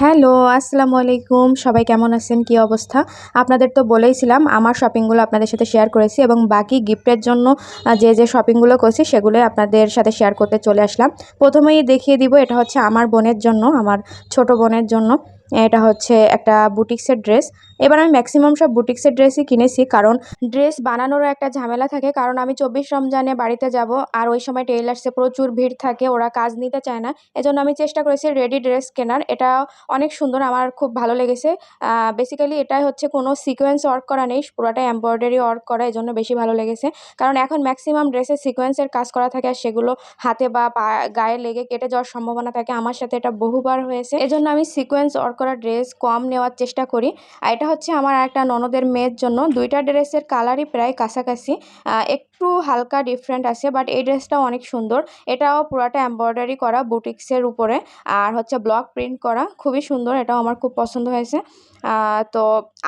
Hello, আসসালামু আলাইকুম। সবাই কেমন আছেন? কি অবস্থা? আপনাদের তো বলেইছিলাম আমার শপিংগুলো আপনাদের সাথে শেয়ার করেছি এবং বাকি গিফটের জন্য যে যে শপিংগুলো করছি সেগুলো আপনাদের সাথে শেয়ার করতে চলে আসলাম। প্রথমেই দেখিয়ে দিব, এটা হচ্ছে আমার বোনের জন্য, আমার ছোট বোনের জন্য। এটা হচ্ছে একটা বুটিক্সের ড্রেস। এবার আমি ম্যাক্সিমাম সব বুটিক্সের ড্রেসই কিনেছি, কারণ ড্রেস বানানোরও একটা ঝামেলা থাকে। কারণ আমি চব্বিশ রমজানে বাড়িতে যাব, আর ওই সময় টেইলার্সে প্রচুর ভিড় থাকে, ওরা কাজ নিতে চায় না। এজন্য আমি চেষ্টা করেছি রেডি ড্রেস কেনার। এটা অনেক সুন্দর, আমার খুব ভালো লেগেছে। বেসিক্যালি এটাই হচ্ছে কোনো সিকোয়েন্স ওয়ার্ক করা নেই, পুরোটাই এমব্রয়ডারি ওয়ার্ক করা এই জন্য বেশি ভালো লেগেছে। কারণ এখন ম্যাক্সিমাম ড্রেসে সিকোয়েন্সের কাজ করা থাকে, আর সেগুলো হাতে বা গায়ে লেগে কেটে যাওয়ার সম্ভাবনা থাকে। আমার সাথে এটা বহুবার হয়েছে। এজন্য আমি সিকোয়েন্স ওয়ার্ক করা ড্রেস কম নেওয়ার চেষ্টা করি। আর এটা হচ্ছে আমার একটা ননদের মেয়ের জন্য। দুইটা ড্রেসের কালারই প্রায় কাছাকাছি। একটু হালকা ডিফারেন্ট আছে বাট এই ড্রেসটাও অনেক সুন্দর। এটাও পুরাটা এমব্রয়ডারি করা বুটিক্সের উপরে। আর হচ্ছে ব্লক প্রিন্ট করা, খুবই সুন্দর। এটাও আমার খুব পছন্দ হয়েছে। তো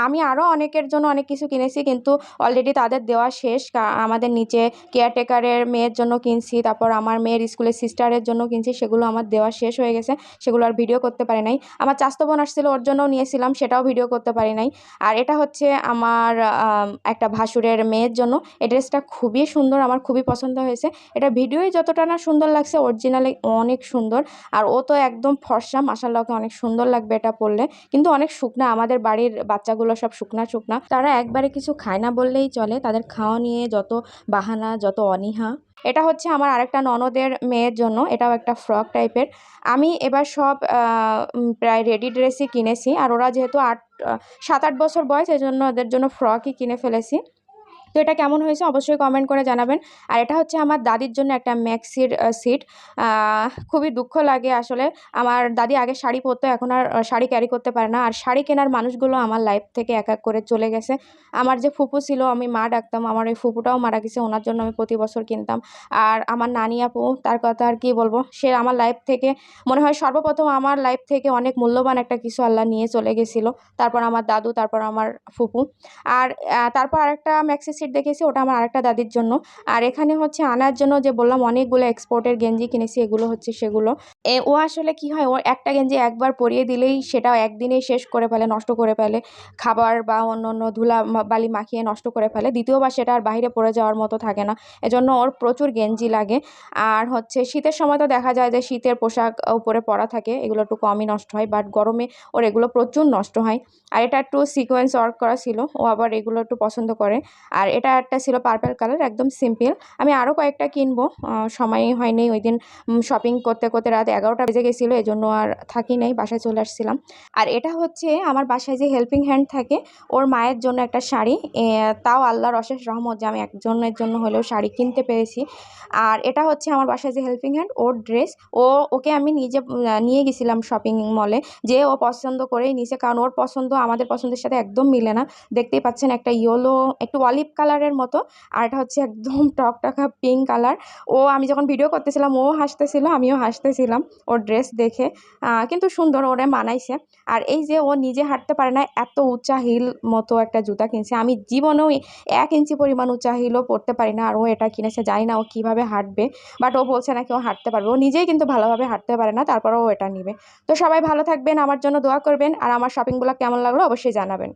আমি আরও অনেকের জন্য অনেক কিছু কিনেছি, কিন্তু অলরেডি তাদের দেওয়া শেষ। আমাদের নিচে কেয়ারটেকারের মেয়ের জন্য কিনছি, তারপর আমার মেয়ের স্কুলের সিস্টারের জন্য কিনছি, সেগুলো আমার দেওয়া শেষ হয়ে গেছে। সেগুলো আর ভিডিও করতে পারি নাই। আমার চাস্তো বোন আসছিল, ওর জন্যও নিয়েছিলাম, সেটাও ভিডিও করতে পারি নাই। আর এটা হচ্ছে আমার একটা ভাসুরের মেয়ের জন্য। এই ড্রেসটা খুবই সুন্দর, আমার খুবই পছন্দ হয়েছে। এটা ভিডিওই যতটা না সুন্দর লাগছে অরিজিনালি অনেক সুন্দর। আর ও তো একদম ফর্সা মাসাল্লাহ ওকে অনেক সুন্দর লাগবে এটা পরলে। কিন্তু অনেক শুকনা, আমাদের বাড়ির বাচ্চাগুলো সব শুকনা শুকনা। তারা একবারে কিছু খায় না বললেই চলে। তাদের খাওয়া নিয়ে যত বাহানা, যত অনীহা। এটা হচ্ছে আমার আরেকটা ননদের মেয়ের জন্য, এটাও একটা ফ্রক টাইপের। আমি এবার সব প্রায় রেডি ড্রেসই কিনেছি, আর ওরা যেহেতু আট সাত আট বছর বয়স এই জন্য ওদের জন্য ফ্রকই কিনে ফেলেছি। তো এটা কেমন হয়েছে অবশ্যই কমেন্ট করে জানাবেন। আর এটা হচ্ছে আমার দাদির জন্য একটা ম্যাক্সির সিট খুবই দুঃখ লাগে আসলে। আমার দাদি আগে শাড়ি পরতো, এখন আর শাড়ি ক্যারি করতে পারে না। আর শাড়ি কেনার মানুষগুলো আমার লাইফ থেকে এক এক করে চলে গেছে। আমার যে ফুপু ছিল, আমি মা ডাকতাম। আমার ওই ফুপুটাও মারা গেছে, ওনার জন্য আমি প্রতি বছর কিনতাম। আর আমার নানি আপু, তার কথা আর কি বলব? সে আমার লাইফ থেকে, মনে হয় সর্বপ্রথম আমার লাইফ থেকে অনেক মূল্যবান একটা কিছু আল্লাহ নিয়ে চলে গেছিল। তারপর আমার দাদু, তারপর আমার ফুপু। আর তারপর আরেকটা ম্যাক্সি সিট দেখেছি, ওটা আমার আরেকটা দাদির জন্য। আর এখানে হচ্ছে আনার জন্য যে বললাম, অনেকগুলো এক্সপোর্টের গেঞ্জি কিনেছি, এগুলো হচ্ছে সেগুলো। ও আসলে কি হয় ও একটা গেঞ্জি একবার পরিয়ে দিলেই সেটা একদিনেই শেষ করে ফেলে, নষ্ট করে ফেলে। খাবার বা অন্য অন্য ধুলা বালি মাখিয়ে নষ্ট করে ফেলে। দ্বিতীয়বার সেটা আর বাইরে পড়ে যাওয়ার মতো থাকে না। এজন্য ওর প্রচুর গেঞ্জি লাগে। আর হচ্ছে শীতের সময় তো দেখা যায় যে শীতের পোশাক উপরে পরা থাকে, এগুলো একটু কমই নষ্ট হয় বাট গরমে ওর এগুলো প্রচুর নষ্ট হয়। আর এটা একটু সিকোয়েন্স ওয়ার্ক করা ছিল, ও আবার এগুলো একটু পছন্দ করে। আর এটা একটা ছিল পার্পল কালার একদম সিম্পল আমি আরও কয়েকটা কিনবো আহ, সময়ই হয়নি ওই দিন শপিং করতে করতে রাত এগারোটা বেজে গেছিল এই জন্য আর থাকি নাই বাসায় চলে আসছিলাম। আর এটা হচ্ছে আমার বাসায় যে হেল্পিং হ্যান্ড থাকে ওর মায়ের জন্য একটা শাড়ি তাও আল্লাহর অশেষ রহমত যে আমি একজনের জন্য হলেও শাড়ি কিনতে পেরেছি। আর এটা হচ্ছে আমার বাসায় যে হেল্পিং হ্যান্ড ওর ড্রেস ও ওকে আমি নিজে নিয়ে গেছিলাম শপিং মলে যে ও পছন্দ করেই নিছে কারণ ওর পছন্দ আমাদের পছন্দের সাথে একদম মিলে না। দেখতেই পাচ্ছেন একটা ইয়েলো একটু অলিভ কালারের মতো। আর এটা হচ্ছে একদম টকটকা পিঙ্ক কালার ও, আমি যখন ভিডিও করতেছিলাম, ও হাসতেছিল, আমিও হাসতেছিলাম ওর ড্রেস দেখে। কিন্তু সুন্দর, ওরে মানাইছে। আর এই যে ও নিজে হাঁটতে পারে না, এত উঁচা হিল মতো একটা জুতা কিনছে। আমি জীবনেও এক ইঞ্চি পরিমাণ উঁচা হিলও পরতে পারি না, আর ও এটা কিনেছে, জানি না ও কীভাবে হাঁটবে। বাট ও বলছে নাকি ও হাঁটতে পারবে। ও নিজেই কিন্তু ভালোভাবে হাঁটতে পারে না তারপরেও এটা নিবে। তো সবাই ভালো থাকবেন, আমার জন্য দোয়া করবেন। আর আমার শপিংগুলো কেমন লাগল, অবশ্যই জানাবেন।